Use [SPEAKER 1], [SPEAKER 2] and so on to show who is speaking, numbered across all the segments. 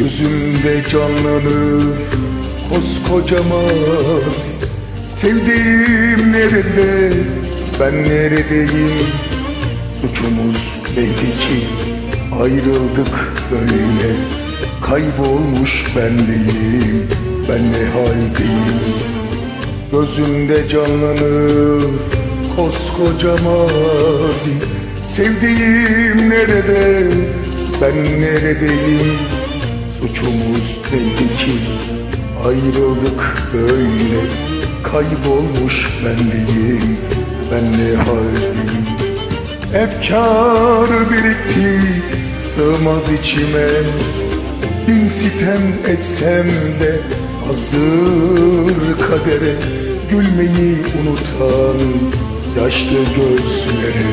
[SPEAKER 1] Gözümde canlanır koskoca mazi Sevdiğim nerede? Ben neredeyim? Suçumuz neydi ki? Ayrıldık böyle. Kaybolmuş benliğim. Ben ne haldeyim? Gözümde canlanır koskoca Sevdiğim nerede? Ben neredeyim Suçumuz neydi ki ayrıldık böyle. Kaybolmuş benliğim ben ne haldeyim? Efkar birikti sığmaz içime. Bin sitem etsem de azdır kadere. Gülmeyi unutan yaşlı gözlere.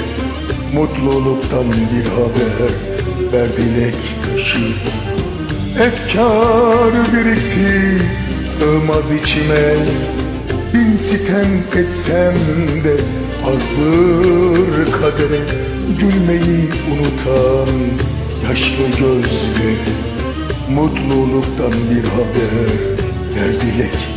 [SPEAKER 1] Mutluluktan bir haber ver dilek taşı Efkar birikti sığmaz içime. Bin sitem etsem de azdır kadere Gülmeyi unutan yaşlı gözleri Mutluluktan bir haber ver dilek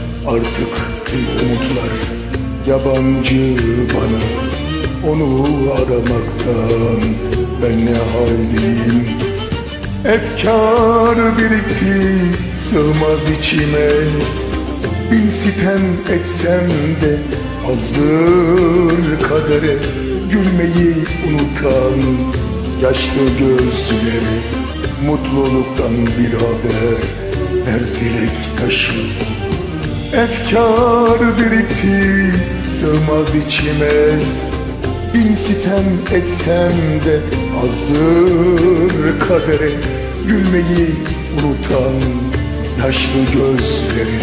[SPEAKER 1] Artık tüm umutlar yabancı bana. Onu aramaktan ben ne haldeyim? Efkar birikti sığmaz içime. Bin sitem etsem de azdır kadere. Gülmeyi unutan yaşlı gözleri Mutluluktan bir haber ver dilek taşı Efkar birikti sığmaz içime. Bin sitem etsem de azdır kadere. Gülmeyi unutan yaşlı gözleri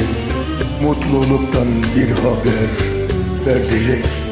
[SPEAKER 1] Mutluluktan bir haber ver dilek